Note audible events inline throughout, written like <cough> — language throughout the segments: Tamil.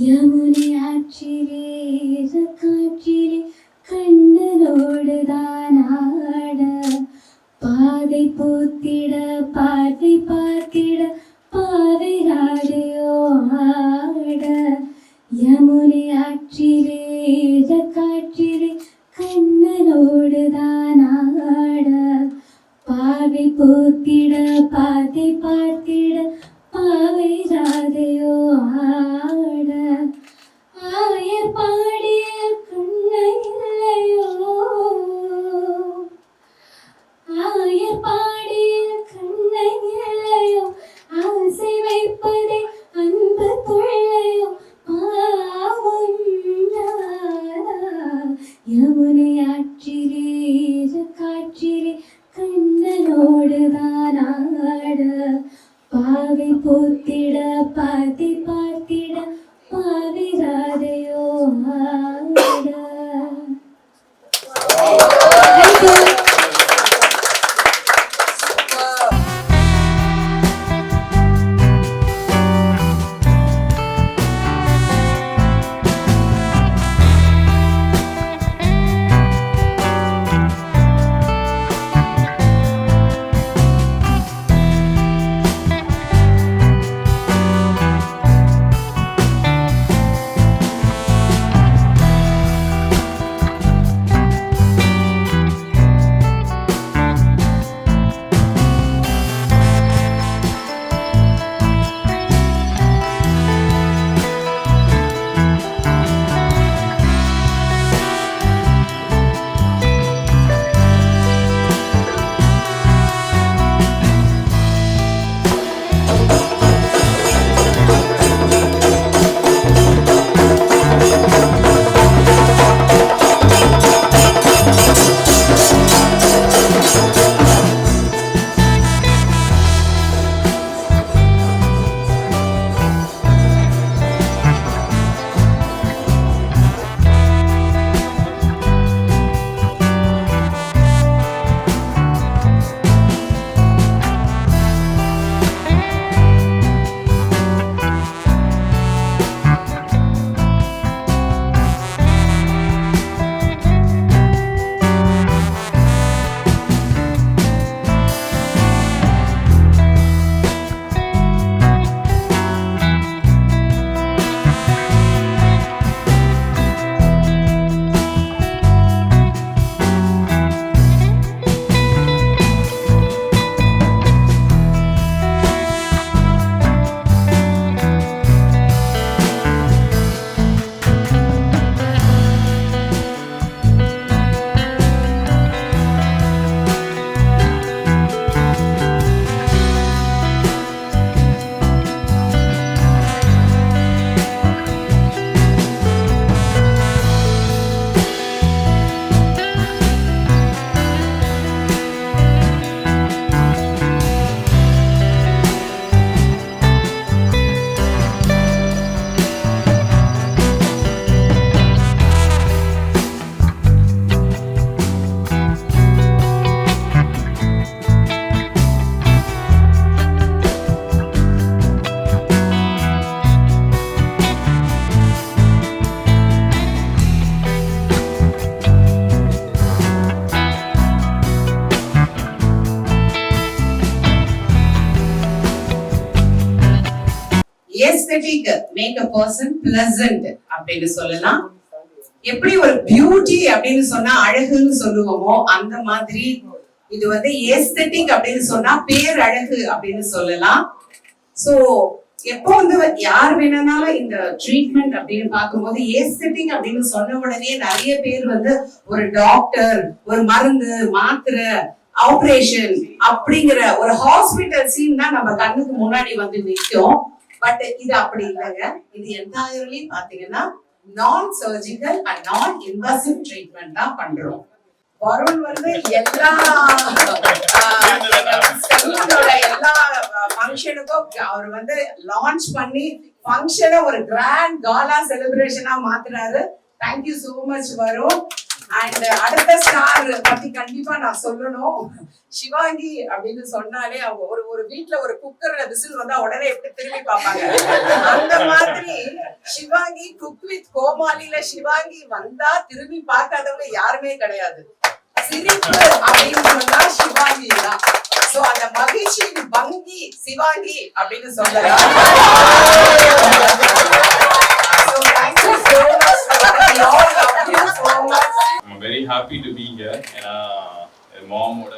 யமுனை ஆற்றிலே காற்றிலே கண்ணனோடு ஆட. பாதை பூத்திட பார்வை பார்த்திட பாவை ராதையோ ஆட. யமுனை ஆற்றிலே காற்றிலே கண்ணனோடு Yamuna aesthetic make a person pleasant அப்படின்னு சொல்லலாம். எப்படி ஒரு பியூட்டி அப்படின்னு சொன்னா அழகுன்னு சொல்லுவோமோ அந்த மாதிரி இது வந்து ஏஸ்தட்டிக் அப்படின்னு சொன்னா பேர் அழகு அப்படின்னு சொல்லலாம். சோ எப்போ வந்து யார் வேணாலும் இந்த ட்ரீட்மெண்ட் அப்படின்னு பார்க்கும்போது ஏஸ்தட்டிக் அப்படின்னு சொன்ன உடனே நிறைய பேர் வந்து ஒரு டாக்டர் ஒரு மருந்து மாத்திரை ஆபரேஷன் அப்படிங்கிற ஒரு ஹாஸ்பிட்டல் சீன் தான் நம்ம கண்ணுக்கு முன்னாடி வந்து நிற்கும். பட் இது அப்படி இல்லைங்க. இது என்டையர்லி பாத்தீங்கன்னா நான் சர்ஜிக்கல் அண்ட் நான் இன்வசிவ் ட்ரீட்மெண்ட் தான் பண்றோம். வருண் வந்து எல்லா ஃபங்க்ஷனுக்கும் அவர் வந்து லான்ச் பண்ணி ஃபங்க்ஷனை ஒரு கிராண்ட் காலா செலிப்ரேஷனா மாத்துறாரு thank you so much Varun. And அடுத்த ஸ்டார் பத்தி கண்டிப்பா நான் சொல்லணும். சிவாங்கி அப்படின்னு சொன்னாலே அவங்க ஒரு ஒரு வீட்ல ஒரு குக்கர்ல விசில் வந்தா உடனே எப்படி திரும்பி பார்ப்பாங்க? அந்த மாதிரி சிவாங்கி குக் வித் கோமாளில சிவாங்கி வந்தா திரும்பி பார்க்காதவங்க யாருமே கிடையாது. சிரிப்பு அப்படின்னு சொன்னா சிவாங்கி தான். சோ அந்த மகிழ்ச்சியின் பங்கி சிவாங்கி அப்படின்னு சொல்லலாம். I'm very happy to be here. ஏன்னா மாமோட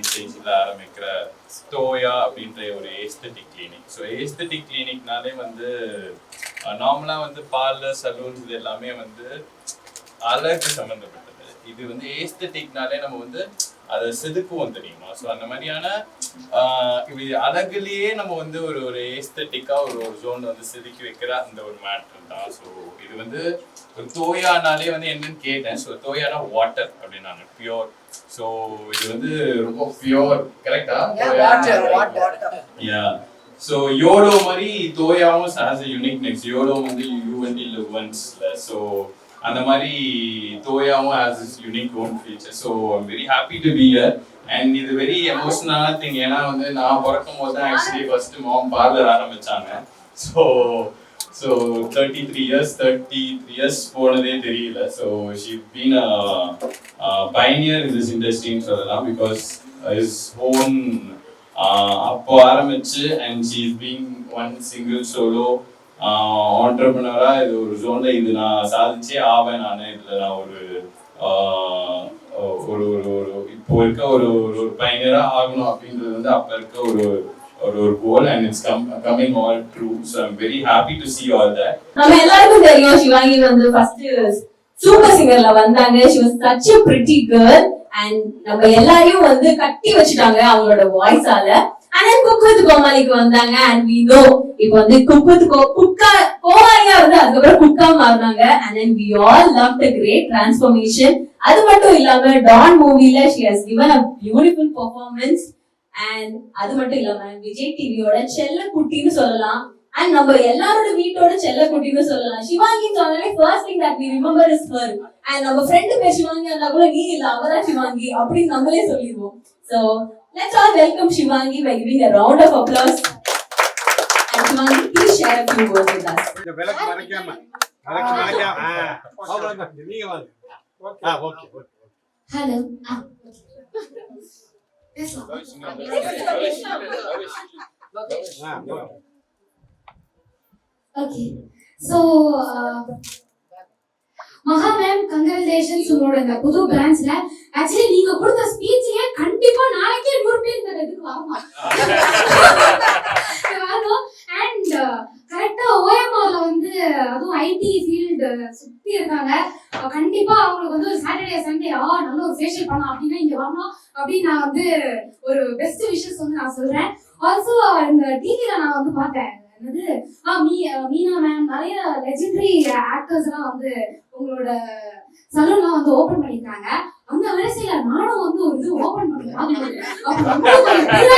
ஃப்ரான்ச்சைஸில் ஆரம்பிக்கிற ஸ்டோயா அப்படின்ற ஒரு ஏஸ்தட்டிக் கிளினிக் ஸோ ஏஸ்தட்டிக் கிளினிக்னாலே வந்து நார்மலாக வந்து பார்லர் சலூன்ஸ் இது எல்லாமே வந்து அழகு சம்மந்தப்பட்டது இது வந்து ஏஸ்தட்டிக்னாலே நம்ம வந்து அதை செதுக்குவோம் தெரியுமா? ஸோ அந்த மாதிரியான இது அழகுலயே நம்ம வந்து ஒரு ஒரு ஏஸ்தட்டிக்காக ஒரு ஒரு ஜோன் வந்து செதுக்கி வைக்கிற அந்த ஒரு மேட்ரு தான். ஸோ இது வந்து ஒரு தோயானாலே வந்து என்னன்னு கேட்டேன். ஸோ தோயானா வாட்டர் அப்படின்னாங்க பியோர் ஸோ இது வந்து ரொம்ப பியோர் கரெக்டா. யா ஸோ யோலோ மாதிரி தோயாவும் has a unique next YOLO வந்து யூஎன்டி லுவன்ஸ்ல ஸோ அந்த மாதிரி தோயாவும் has is unique own feature so I'm very happy to be here and இது வெரி எமோஷனலான திங் ஏன்னா வந்து நான் பிறக்கும் போது தான் ஆக்சுவலி ஃபர்ஸ்ட் மாம் பார்லர் ஆரம்பிச்சாங்க. So so thirty three years thirty three years போனதே தெரியல so she been pioneer in this இண்டஸ்ட்ரின்னு சொல்லலாம் பிகாஸ் இஸ் ஓன் அப்போ ஆரம்பிச்சு and she is being one single solo ஆண்டர்பனரா இது ஒரு ஜோன்ல இது நான் சாதிச்சே ஆவேன் நான். இதுல நான் ஒரு ஒரு ஒரு ஒரு இப்போ இருக்க ஒரு ஒரு ஒரு பையனரா ஆகணும் அப்படின்றது வந்து அப்ப இருக்க ஒரு ஒரு ஒரு goal and it's come coming all true so I'm very happy to see all that நம்ம எல்லாருக்கும் தெரியும் சிவாங்கி வந்து ஃபர்ஸ்ட் சூப்பர் சிங்கர்ல வந்தாங்க. She was such a pretty girl and நம்ம எல்லாரையும் வந்து கட்டி வச்சுட்டாங்க அவங்களோட வாய்ஸால and then குக்குத் கோமாளிக்கு வந்தாங்க அண்ட் we know இப்போ வந்து குக்குத் கோ குக்கா கோமாளியா வந்து அதுக்கப்புறம் குக்கா மாறினாங்க and then we all loved the great transformation. அது மட்டும் இல்லாம டான் மூவில she has given a beautiful performance and அது மட்டும் இல்லாம விஜய் டிவியோட செல்ல குட்டின்னு சொல்லலாம் அண்ட் நம்ம எல்லாரோட வீட்டோட செல்ல குட்டின்னு சொல்லலாம். சிவாங்கி சொன்னாலே first thing that we remember is her and நம்ம ஃப்ரெண்ட் பேர் சிவாங்கி இருந்தா கூட நீ இல்ல அவதான் சிவாங்கி அப்படின்னு நம்மளே சொல்லிடுவோம். So let's all welcome Sivaangi by giving a round of applause. And Sivaangi please share a few words with us. Hello பேசலாம் ஆ okay okay. So Maha ma'am congratulations உங்களோட இந்த புது பிரான்ச்ல ஆக்சுவலி நீங்க கொடுத்த வரணும் அண்ட் கரெக்டா ஓஎம்ஆர்ல வந்து அதுவும் ஐடி ஃபீல்டு சுத்தி இருக்காங்க. கண்டிப்பா அவங்களுக்கு வந்து ஒரு சாட்டர்டே சண்டே ஆ நல்ல ஒரு ஃபேஷியல் பண்ணலாம் அப்படின்னா இங்க வரணும் அப்படின்னு நான் வந்து ஒரு பெஸ்ட் விஷஸ் வந்து நான் சொல்றேன். ஆல்சோ இந்த டிவில நான் வந்து பார்த்தேன். என்னது? ஆ மீ மீனா மேம் நிறைய லெஜெண்டரி ஆக்டர்ஸ் எல்லாம் வந்து உங்களோட சலூன்லாம் வந்து ஓபன் பண்ணிருக்காங்க அந்த வரிசையில நானும் வந்து ஒரு இது ஓபன் பண்ணுவேன் <laughs>